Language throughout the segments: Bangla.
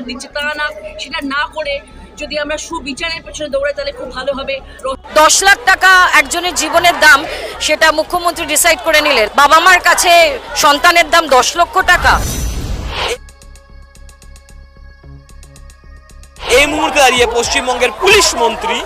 নজর দিচ্ছে। তা না সেটা না করে যদি আমরা সুবিচারের পেছনে দৌড়াই তাহলে খুব ভালো হবে। দশ লাখ টাকা একজনের জীবনের দাম সেটা মুখ্যমন্ত্রী ডিসাইড করে নিলেন। বাবা মার কাছে সন্তানের দাম দশ লক্ষ টাকা। এই মুহূর্তে দাঁড়িয়ে পশ্চিমবঙ্গের পুলিশ মন্ত্রী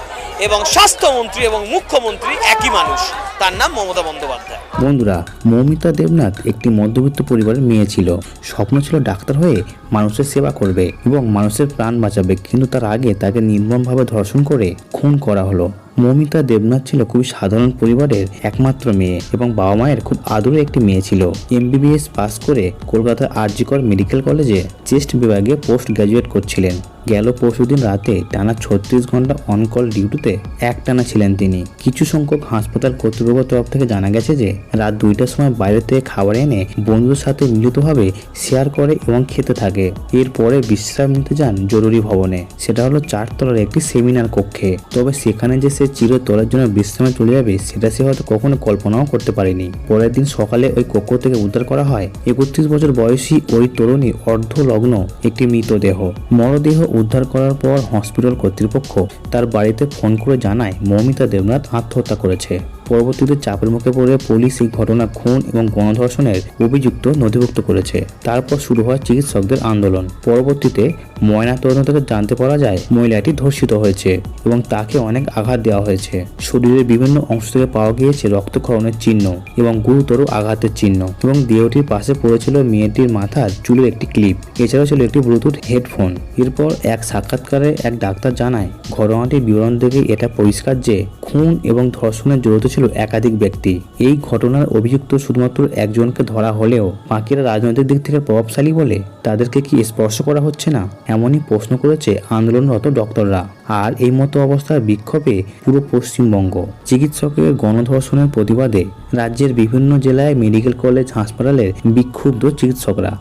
এবং স্বাস্থ্যমন্ত্রী এবং মুখ্যমন্ত্রী একই মানুষ। তার নাম মমতা বন্দ্যোপাধ্যায়। বন্ধুরা, মৌমিতা দেবনাথ একটি মধ্যবিত্ত পরিবারের মেয়ে ছিল। স্বপ্ন ছিল ডাক্তার হয়ে মানুষের সেবা করবে এবং মানুষের প্রাণ বাঁচাবে, কিন্তু তার আগে তাকে নির্মমভাবে ধর্ষণ করে খুন করা হলো। মৌমিতা দেবনাথ ছিল খুবই সাধারণ পরিবারের একমাত্র মেয়ে এবং বাবা মায়ের খুব আদরের একটি মেয়ে ছিল। এমবিবিএস পাস করে কলকাতার আরজিকর মেডিকেল কলেজে চেস্ট বিভাগে পোস্ট গ্র্যাজুয়েট করছিলেন। গেল পরশুদিন রাতে টানা ছত্রিশ ঘণ্টা অনকল ডিউটিতে একটানা ছিলেন তিনি। কিছু সংখ্যক হাসপাতাল কর্তৃপক্ষের তরফ থেকে জানা গেছে যে, রাত দুইটার সময় বাইরে থেকে খাবার এনে বন্ধুদের সাথে মিলিতভাবে শেয়ার করে এবং খেতে থাকে। এরপরে বিশ্রাম নিতে যান জরুরি ভবনে। সেটা হলো চারতলার একটি সেমিনার কক্ষে। তবে সেখানে যে সে চিরতলার জন্য বিশ্রামে চলে যাবে, সেটা সে হয়তো কখনো কল্পনাও করতে পারেনি। পরের দিন সকালে ওই কক্ষ থেকে উদ্ধার করা হয়। একত্রিশ বছর বয়সী ওই তরুণী অর্ধলগ্ন একটি মৃতদেহ। মরদেহ উদ্ধার করার পর হসপিটাল কর্তৃপক্ষ তার বাড়িতে ফোন করে জানায়, মৌমিতা দেবনাথ আত্মহত্যা করেছে। পরবর্তীতে চাপের মুখে পড়ে পুলিশ এই ঘটনা খুন এবং গণধর্ষণের অভিযুক্ত নথিভুক্ত করেছে। তারপর শুরু হয় চিকিৎসকদের আন্দোলন। পরবর্তীতে ময়না তদন্ত থেকে জানতে পারা যায়, মহিলাটি ধর্ষিত হয়েছে এবং তাকে অনেক আঘাত দেওয়া হয়েছে। শরীরের বিভিন্ন অংশ থেকে পাওয়া গিয়েছে রক্তক্ষরণের চিহ্ন এবং গুরুতর আঘাতের চিহ্ন এবং দেহটির পাশে পড়েছিল মেয়েটির মাথার চুলের একটি ক্লিপ। এছাড়াও ছিল একটি ব্লুটুথ হেডফোন। এরপর এক সাক্ষাৎকারে এক ডাক্তার জানায়, ঘটনাটির বিবরণ থেকে এটা পরিষ্কার যে খুন এবং ধর্ষণের জড়িত ছিল একাধিক ব্যক্তি। এই ঘটনার অভিযুক্ত শুধুমাত্র একজনকে ধরা হলেও বাকিরা রাজনৈতিক দিক থেকে প্রভাবশালী বলে তাদেরকে কি স্পর্শ করা হচ্ছে না? এমনই প্রশ্ন করেছে আন্দোলনরত ডক্টররা। আর এই মতো অবস্থার বিক্ষোভে পুরো পশ্চিমবঙ্গ। চিকিৎসকের গণধর্ষণের প্রতিবাদে রাজ্যের বিভিন্ন জেলায় মেডিকেল কলেজ, হাসপাতালের বিক্ষুব্ধ চিকিৎসকরা।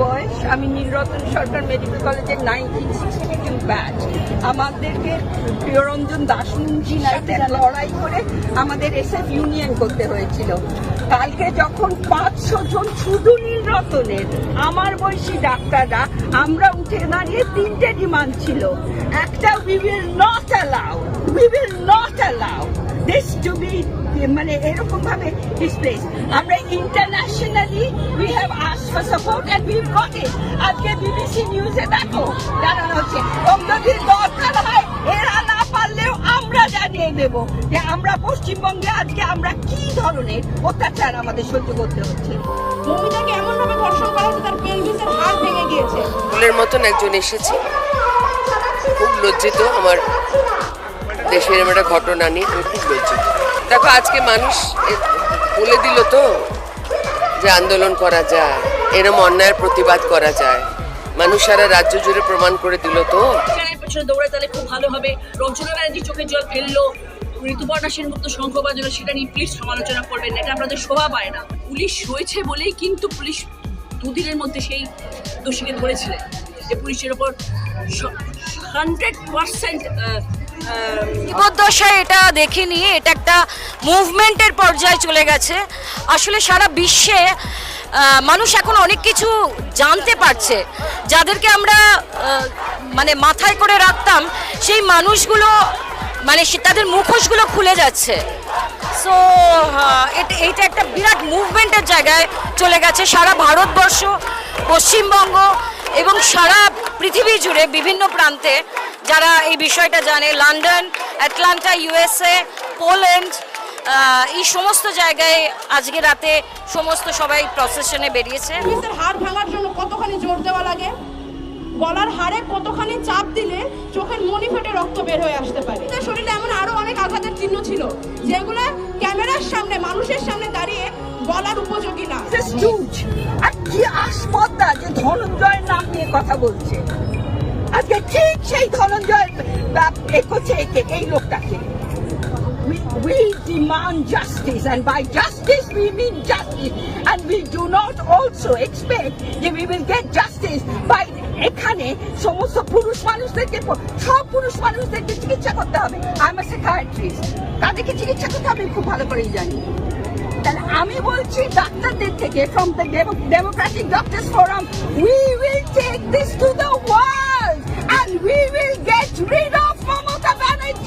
বয়স? আমি নীলরতন সরকার মেডিকেল কলেজের নাইনটিন সিক্সটি টু ব্যাচ আমাদেরকে প্রিয়রঞ্জন দাসমুন্সির সাথে লড়াই করে আমাদের এসএফ ইউনিয়ন করতে হয়েছিল। কালকে যখন পাঁচশো জন শুধু নীলরতনের আমার বয়সী ডাক্তাররা, আমরা উঠে দাঁড়িয়ে তিনটে ডিমান্ড ছিল। একটা we will not allow we will not allow this to be মানে এরকম ভাবে ডিসপ্লেস আমরা internationally we have ask for support and we got it আজকে বিবিসি নিউজে দেখো জানানো হচ্ছে। যদি দরকার হয় এরা না পারলেও আমরা জানিয়ে দেব যে আমরা পশ্চিমবঙ্গে আজকে আমরা কি ধরনের অত্যাচার আমাদের সহ্য করতে হচ্ছে। মমিতাকে এমন ভাবে ধর্ষণ করা হচ্ছে তার পেলভিসের হাড় ভেঙে গিয়েছে? ফুলের মতন একজন এসেছে। খুব লজ্জিত আমার দেশের একটা ঘটনা নিয়ে আমি খুব লজ্জিত। দেখো, আজকে মানুষ বলে দিল তো যে আন্দোলন করা যায়, এরম অন্যায়ের প্রতিবাদ করা যায়। মানুষ সারা রাজ্য জুড়ে প্রমাণ করে দিল তো। দৌড়াই তাহলে খুব ভালো হবে। রঞ্জনা ব্যানার্জি চোখের জল ফেলল, ঋতুপর্ণা সেনগুপ্ত শঙ্খ বাজলো সেটা নিয়ে প্লিজ সমালোচনা করবেন এটা আপনাদের শোভা পায় না। পুলিশ হয়েছে বলেই কিন্তু পুলিশ দুদিনের মধ্যে সেই দোষীকে ধরেছিলেন যে পুলিশের ওপর হান্ড্রেড পার্সেন্ট জীবদ্দশায় এটা দেখিনি, এটা একটা মুভমেন্টের পর্যায়ে চলে গেছে। আসলে সারা বিশ্বে মানুষ এখন অনেক কিছু জানতে পারছে। যাদেরকে আমরা মানে মাথায় করে রাখতাম, সেই মানুষগুলো মানে তাদের মুখোশগুলো খুলে যাচ্ছে। সো এইটা একটা বিরাট মুভমেন্টের জায়গায় চলে গেছে সারা ভারতবর্ষ, পশ্চিমবঙ্গ এবং সারা পৃথিবী জুড়ে বিভিন্ন প্রান্তে। যারা এই বিষয়টা জানে লন্ডন অ্যাটলান্টা ইউএসএ পোল্যান্ড এই সমস্ত জায়গায় আজকে রাতে সমস্ত সবাই প্রসেশনে বেরিয়েছে। হাড় ভাঙার জন্য কতখানি জোর দেওয়া লাগে? গলার হাড়ে কতখানি চাপ দিলে চোখের মনি ফেটে রক্ত বের হয়ে আসতে পারে? তার শরীরে এমন আরও অনেক আঘাতের চিহ্ন ছিল যেগুলো ক্যামেরার সামনে মানুষের সামনে দাঁড়িয়ে বলার উপযোগী না। আর কি আসপদ্দা যে ধনঞ্জয়ের নাম নিয়ে কথা বলছে। আজকে ঠিক সেই ধনঞ্জয় এ করছে একে এই লোকটাকে। We, we demand justice, and by justice we mean justice, and we do not also expect that we will get justice by এখানে সমস্ত পুরুষ মানুষদেরকে সব পুরুষ মানুষদেরকে চিকিৎসা করতে হবে। আই এম সাইকিয়াট্রিস্ট তাদেরকে চিকিৎসা করতে হবে আমি খুব ভালো করেই জানি। তাহলে আমি বলছি ডাক্তারদের থেকে from the democratic doctors forum we will take this to the world and we will get rid of form of energy